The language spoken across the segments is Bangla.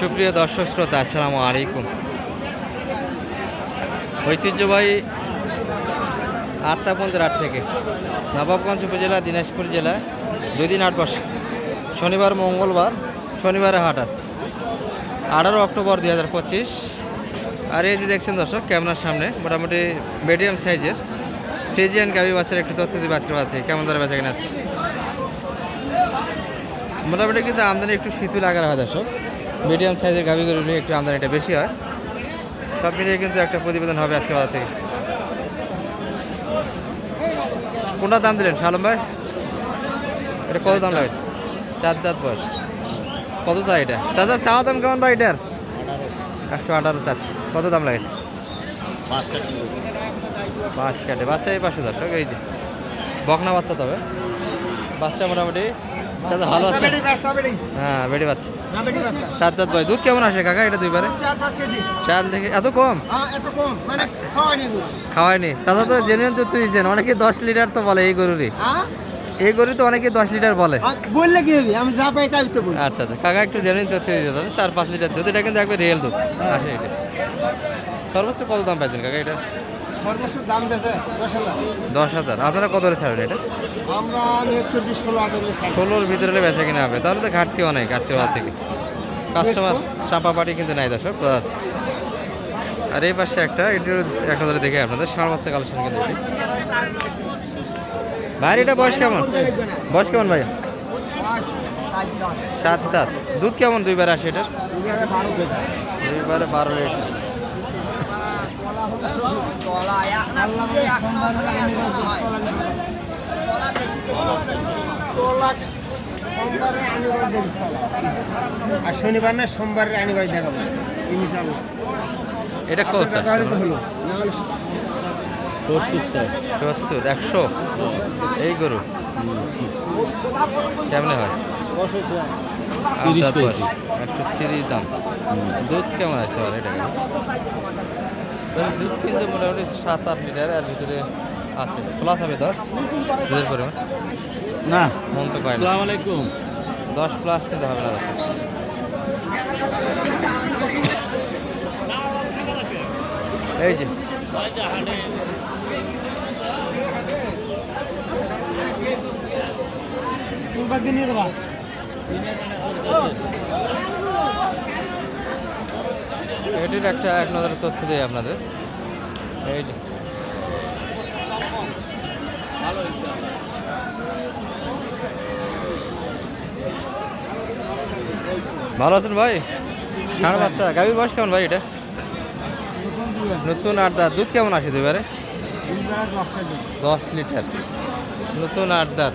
সুপ্রিয় দর্শক শ্রোতা, আসসালামু আলাইকুম। ঐতিহ্যবাহী আত্মাপন্থ হাট থেকে নবাবগঞ্জ উপজেলা, দিনাজপুর জেলা, দুই দিন হাট বসে শনিবার, মঙ্গলবার, শনিবারে হাট আছে। আঠারো অক্টোবর দুই হাজার পঁচিশ। আর এই যে দেখছেন দর্শক, ক্যামেরার সামনে মোটামুটি মিডিয়াম সাইজের ফ্রিজিয়ান গাভি বাচ্চার একটি তথ্য দিবে আজকের বাদ থেকে। কেমন দরে বেচা কিনা আছে? মোটামুটি কিন্তু আমদানি একটু শীতল আগার হয় দর্শক। মিডিয়াম সাইজের গাভিগুলো একটু আমদানিটা বেশি হয়। সব মিলিয়ে কিন্তু একটা প্রতিবেদন হবে আজকে বাজার থেকে। কোনটা দাম দিলেন সালম ভাই? এটা কত দাম লাগছে? চার দাঁত বয়স। কত চাই এটা? চার চাচা চাওয়া দাম কেমন ভাই এটার? একশো আঠারো চাচ্ছি। কত দাম লাগেছে? পাঁচ কাটে বাচ্চা এই পাশে দর্শক, এই যে। বকনা বাচ্চা তবে। বাচ্চা মোটামুটি চাচা ভালো আছে হ্যাঁ বেড়ে বাচ্চা চার দাঁত বয়স। দুধ কেমন আসে কাকা এটা দুইবারে? চাল দেখে এত কম? খাওয়ায়নি চাচা তো জেনুইন দুধ তো দিচ্ছেন অনেকে দশ লিটার তো বলে এই গরুরই। এই গরু তো অনেকে দশ লিটার বলে। বললে কি হবে? আমি যা পাই তাই তো বলি। আচ্ছা আচ্ছা। কাকা একটু জেনুইন দুধ দিয়েছে তাহলে চার পাঁচ লিটার দুধ। এটা কিন্তু একবার রিয়েল দুধ। আসে এটা। সর্বোচ্চ কত দাম পাইছেন কাকা এটা? দেশে হাজার। আপনারা কত ছাড়বেন এটা। ষোলোর ভিতরে বেচা কিনা হবে। তাহলে তো ঘাটতি অনেক আজকের বাদ থেকে। কাস্টমার চাপা পাটি কিন্তু নাই দর্শক বোঝা যাচ্ছে। আর এই পাশে একটা একটু একটা ধরে দেখে আপনাদের ষাঁড় বাচ্চা কালেকশন কিন্তু ভাই এটা বয়স কেমন? বয়স কেমন ভাই। সাত দাঁত। দুধ কেমন দুইবার আসে এটার? বারো। দুইবারে বারো লিটার। আর শনিবার না সোমবারে আনিবার দেখাবো। ইনশাল্লাহ এটা কত? আপনার টাকা হলে সত্তর একশো? এই গরু? কেমনে হয়? একশো তিরিশ দাম। দুধ কেমন আসতে পারে এটা দুধ কিন্তু মোটামুটি সাত আট লিটার আর ভিতরে আছে। প্লাস হবে দশ দুধের পরিমাণ? না। মন তো কয় না। আসসালামু আলাইকুম। দশ প্লাস কিন্তু হবে না। এই যে। এটির একটা এক নজরের তথ্য দেয় আপনাদের। এই ভালো আছেন ভাই? ষাঁড় বাচ্চা। গাভীর বয়স কেমন ভাই এটা? নতুন আট দাঁত দুধ কেমন আসে দুবারে দশ লিটার। নতুন আট দাঁত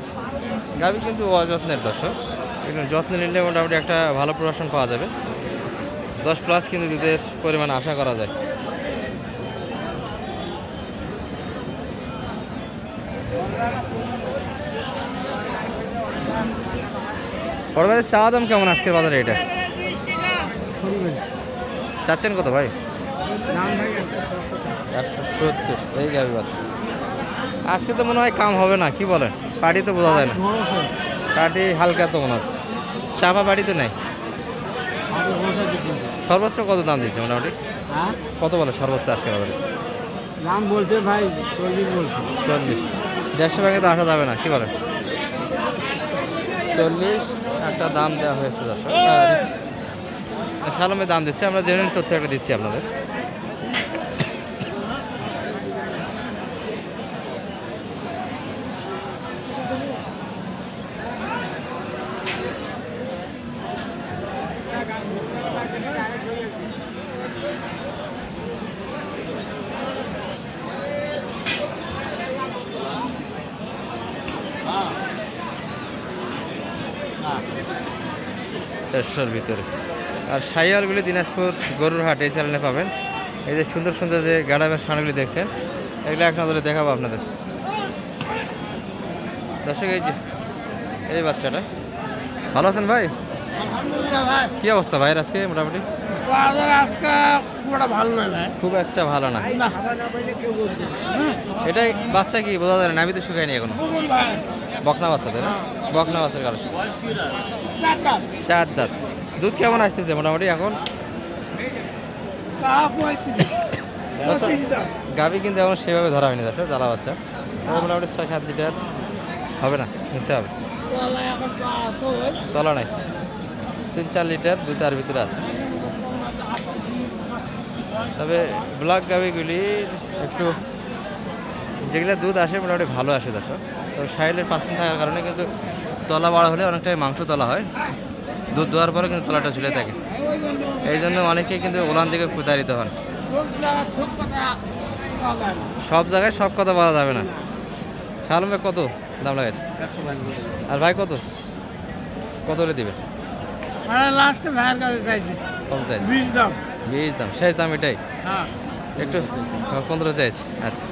গাভী কিন্তু অযত্নের একটু যত্ন নিলে মোটামুটি একটা ভালো প্রদর্শন পাওয়া যাবে। দশ প্লাস কিন্তু দুধের পরিমাণ আশা করা যায়। বড় ভাই চাওয়া দাম কেমন আজকের বাজারে এটা? চাচ্ছেন কত ভাই? একশো সত্তর এই গাবি বাচ্চা। আজকে তো মনে হয় কাম হবে না কি বলেন? পার্টি তো বোঝা যায় না। পার্টি হালকা তো মনে হচ্ছে। চাপা পার্টি তো নেই? সর্বোচ্চ কত দাম দিচ্ছে মোটামুটি? কত বলে সর্বোচ্চ আজকে বাজারে? দাম বলছে ভাই চল্লিশ বলছে। চল্লিশ। দেড়শো ব্যাংকে তো আসা যাবে না কি বলে চল্লিশ একটা দাম দেওয়া হয়েছে দর্শক। সালমে দাম দিচ্ছে আমরা জেনে তথ্য একটা দিচ্ছি আপনাদের। দেড়শোর ভিতরে। আর সাইয়ালগুলি দিনাজপুর গরুর হাট এই চ্যানেলে পাবেন। এই যে সুন্দর সুন্দর যে গাড়াবের সানগুলি দেখছেন এগুলো এক নজরে দেখাবো আপনাদের। দর্শক এই যে এই বাচ্চাটা। ভালো আছেন ভাই? কি অবস্থা ভাইয়ের আজকে মোটামুটি? খুব একটা ভালো খুব একটা ভালো না। এটাই বাচ্চা কি বোঝা যায় না আমি তো শুকাইনি এখনও। বকনা বাচ্চা তাই না বকনা কারণ চারটা চার দাঁত দুধ কেমন আসতেছে মোটামুটি এখন? গাভি কিন্তু এখন সেভাবে ধরা হয়নি দর্শক, জ্বালা বাচ্চা। মোটামুটি ছয় সাত লিটার হবে না, নিচে হবে। তলা নাই। তিন চার লিটার দুধ তার ভিতরে আছে। তবে ব্লক গাভিগুলি একটু যেগুলো দুধ আসে মোটামুটি ভালো আসে দর্শক। তো সাইলের পার্সেন্ট থাকার কারণে কিন্তু তলা বড় হলে অনেকটাই মাংস তলা হয়। দুধ দেওয়ার পরে কিন্তু তলাটা ঝুলে থাকে। এই জন্য অনেকেই কিন্তু ওলান দিকে প্রতারিত হন। সব জায়গায় সব কথা বলা যাবে না। শালম ভাই কত দাম লাগাইছে? আর ভাই কত? কত হলে দিবে? লাস্টে ভাইয়ের কাছে চাইছি। কত চাইছে? বিশ দাম। বিশ দাম। শেষ দাম এটাই। হ্যাঁ। একটু পনেরো চাইছে। আচ্ছা।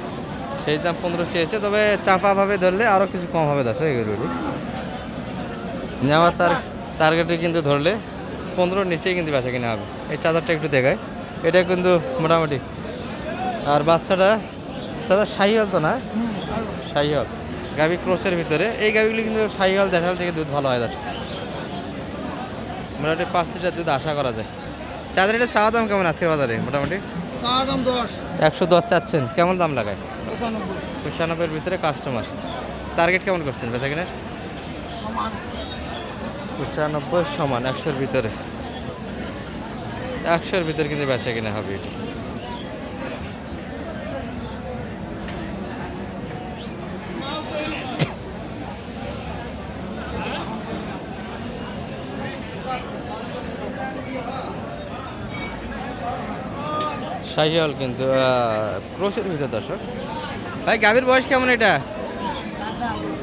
সেই দাম পনেরো চেয়েছে, তবে চাপাভাবে ধরলে আরও কিছু কম হবে দশ এগুলো নেওয়ার টার্গেটে কিন্তু ধরলে পনেরোর নিচেই কিন্তু বেচা কিনা হবে। এই চাদরটা একটু দেখায় এটা কিন্তু মোটামুটি, আর বাচ্চাটা, চাদর শাহিওয়াল তো না? শাহিওয়াল। গাভি ক্রোসের ভিতরে। এই গাভিগুলি কিন্তু শাহিওয়াল দেখাল থেকে দুধ ভালো হয় দশ মোটামুটি পাঁচ লিটার দুধ আশা করা যায়। চাদর এটা চাওয়া দাম কেমন আজকের বাজারে, মোটামুটি? একশো দশ চাচ্ছেন কেমন দাম লাগায়? পঁচানব্বই। পঁচানব্বইয়ের ভিতরে কাস্টমার টার্গেট কেমন করছেন বেচা কিনা সমান। পঁচানব্বই সমান একশোর ভিতরে। একশোর ভিতরে কিন্তু বেচা কিনা হবে এটা। শাহিয়াল কিন্তু ক্রোশের ভিতরে দর্শক। ভাই গাভীর বয়স কেমন এটা?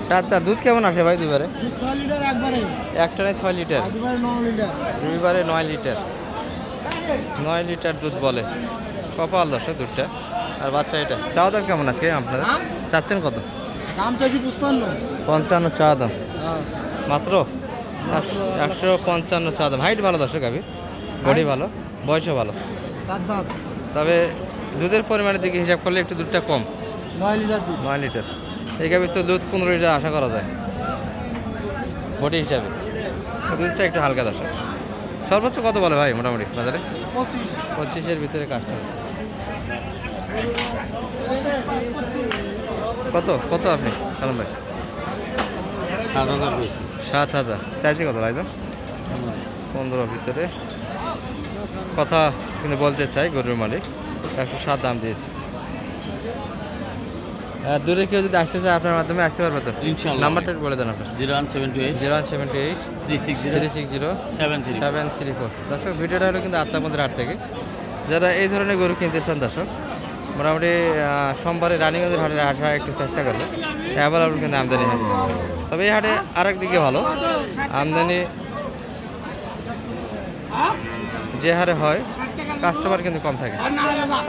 সাতটা। দুধ কেমন আসে ভাই দুবারে একটা নেই ছয় লিটার। রবিবারে নয় লিটার। নয় লিটার দুধ বলে। কপাল দর্শক দুধটা। আর বাচ্চা এটা? চাওয়া দাম কেমন আজকে আপনারা? চাচ্ছেন কত? দাম চাইছি পুষ্পান্ন পঞ্চান্ন চাওয়া দাম। হ্যাঁ। মাত্র? একশো- একশো পঞ্চান্ন চাওয়া দাম। হাইট ভালো দর্শক গাভীর। বডি ভালো। বয়সও ভালো। তবে দুধের পরিমাণের দিকে হিসাব করলে একটু দুধটা কম। নয় লিটার দুধ। নয় লিটার। এই গাভীর তো দুধ পনেরো লিটার আশা করা যায়। বডি হিসাবে। দুধটা একটু হালকা দর্শক সর্বোচ্চ কত বলে ভাই মোটামুটি বাজারে? পঁচিশ। পঁচিশের ভিতরে কাজটা কত? কত আপনি সালাম ভাই? সাত হাজার সাত হাজার। চাইছি কত ভাই তো? পনেরো। ভিতরে। কথা কিন্তু বলতে চাই গরুর মালিক একশো সাত দাম দিয়েছে। দূরে কেউ যদি আসতে চায় আপনার মাধ্যমে আসতে পারবে তো? নাম্বারটা বলে দেন আপনার। Zero one seven two eight. Zero one seventy eight three six zero. Three six zero seven three seven three four. দর্শক ভিডিওটা হলো কিন্তু আত্মাপন্দের হাট থেকে। যারা এই ধরনের গরু কিনতে চান দর্শক মোটামুটি সোমবারে রানীগঞ্জের হাটে হাট একটু চেষ্টা করবে। অ্যাভেলেবল কিন্তু আমদানি হয়। তবে এই হাটে আরেক দিকে ভালো। আমদানি যে হারে হয় কাস্টমার কিন্তু কম থাকে।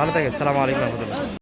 ভালো থাকে সালাম আলাইকুম রহমতুল্লাহ।